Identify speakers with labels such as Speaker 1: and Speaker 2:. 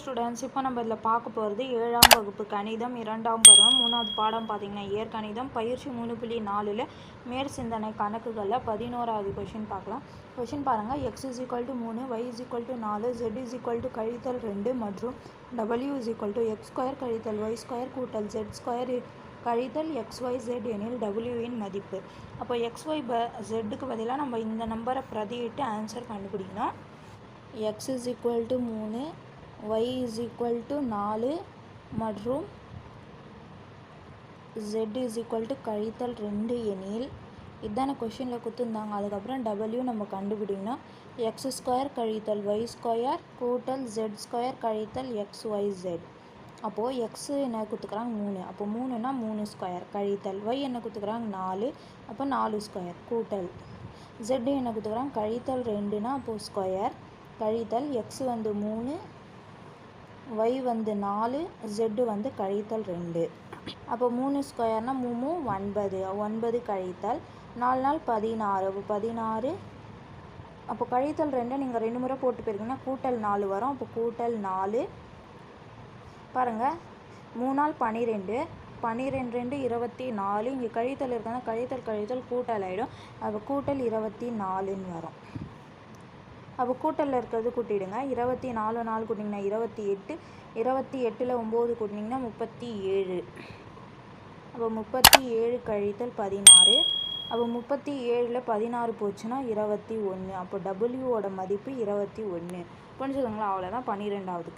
Speaker 1: Students இப்போ நம்ம இதில் பார்க்க போகிறது ஏழாம் வகுப்பு கணிதம் இரண்டாம் பருவம் மூணாவது பாடம் பார்த்தீங்கன்னா இயற்கணிதம் பயிற்சி மூணு புள்ளி நாலில் மேற் சிந்தனை கணக்குகளில் பதினோராவது கொஷின் பார்க்கலாம். கொஷின் பாருங்கள் எக்ஸ் இஸ் ஈக்குவல் டு மூணு ஒய் இஸ் ஈக்குவல் டு நாலு ஜெட் இஸ் ஈக்குவல் டு கழித்தல் ரெண்டு மற்றும் W is equal to X square கழித்தல் ஒய் ஸ்கொயர் கூட்டல் ஜெட் ஸ்கொயர் கழித்தல் எக்ஸ் ஒய் ஜெட் எனில் டபிள்யூவின் மதிப்பு. அப்போ எக்ஸ் ஒய் ப ஜெட்டுக்கு பதிலாக நம்ம இந்த நம்பரை பிரதியிட்டு ஆன்சர் கண்டுபிடிக்கணும். எக்ஸ் இஸ் ஈக்குவல் டு மூணு ஒய் இஸ் ஈக்குவல் டு நாலு மற்றும் ஜெட் இஸ் ஈக்குவல் டு கழித்தல் ரெண்டு எனில் இதான கொஷினில் கொடுத்துருந்தாங்க. அதுக்கப்புறம் டபிள்யூ நம்ம கண்டுபிடிக்கணும். எக்ஸ் ஸ்கொயர் கழித்தல் ஒய் ஸ்கொயர் கூட்டல் ஜெட் ஸ்கொயர் கழித்தல் எக்ஸ் ஒய் ஜெட் அப்போது எக்ஸு என்ன கொடுத்துக்குறாங்க? மூணு. அப்போ மூணுனா மூணு ஸ்கொயர் கழித்தல் ஒய் என்ன கொடுத்துக்குறாங்க? நாலு. அப்போ நாலு ஸ்கொயர் கூட்டல் ஜெட்டு என்ன கொடுத்துக்குறாங்க? கழித்தல் ரெண்டுனா அப்போது ஸ்கொயர் கழித்தல் எக்ஸ் வந்து மூணு. ஒய் வந்து நாலு ஜெட்டு வந்து கழித்தல் ரெண்டு. அப்போ மூணு ஸ்கொயர்னால் மூணு ஒன்பது. ஒன்பது கழித்தல் நாலு நாள் பதினாறு. அப்போ பதினாறு அப்போ கழித்தல் ரெண்டை நீங்கள் ரெண்டு முறை போட்டு போயிருக்கீங்கன்னா கூட்டல் நாலு வரும். அப்போ கூட்டல் நாலு. பாருங்கள் மூணு நாள் பன்னிரெண்டு பன்னிரெண்டு ரெண்டு இருபத்தி நாலு. இங்கே கழித்தல் இருக்கனா கழித்தல் கழித்தல் கூட்டல் ஆகிடும் அப்போ கூட்டல் இருபத்தி நாலுன்னு வரும். அப்போ கூட்டலில் இருக்கிறது கூட்டிடுங்க. இருபத்தி நாலு நாள் கூட்டிங்கன்னா இருபத்தி எட்டு இருபத்தி எட்டில் ஒம்பது கூட்டினீங்கன்னா முப்பத்தி ஏழு. அப்போ முப்பத்தி ஏழு கழித்தல் பதினாறு. அப்போ முப்பத்தி ஏழில் பதினாறு போச்சுன்னா இருபத்தி ஒன்று அப்போ டபுள்யூவோட மதிப்பு இருபத்தி ஒன்று புரிஞ்சுக்கோங்களா அவ்வளோதான் பன்னிரெண்டாவதுக்கு.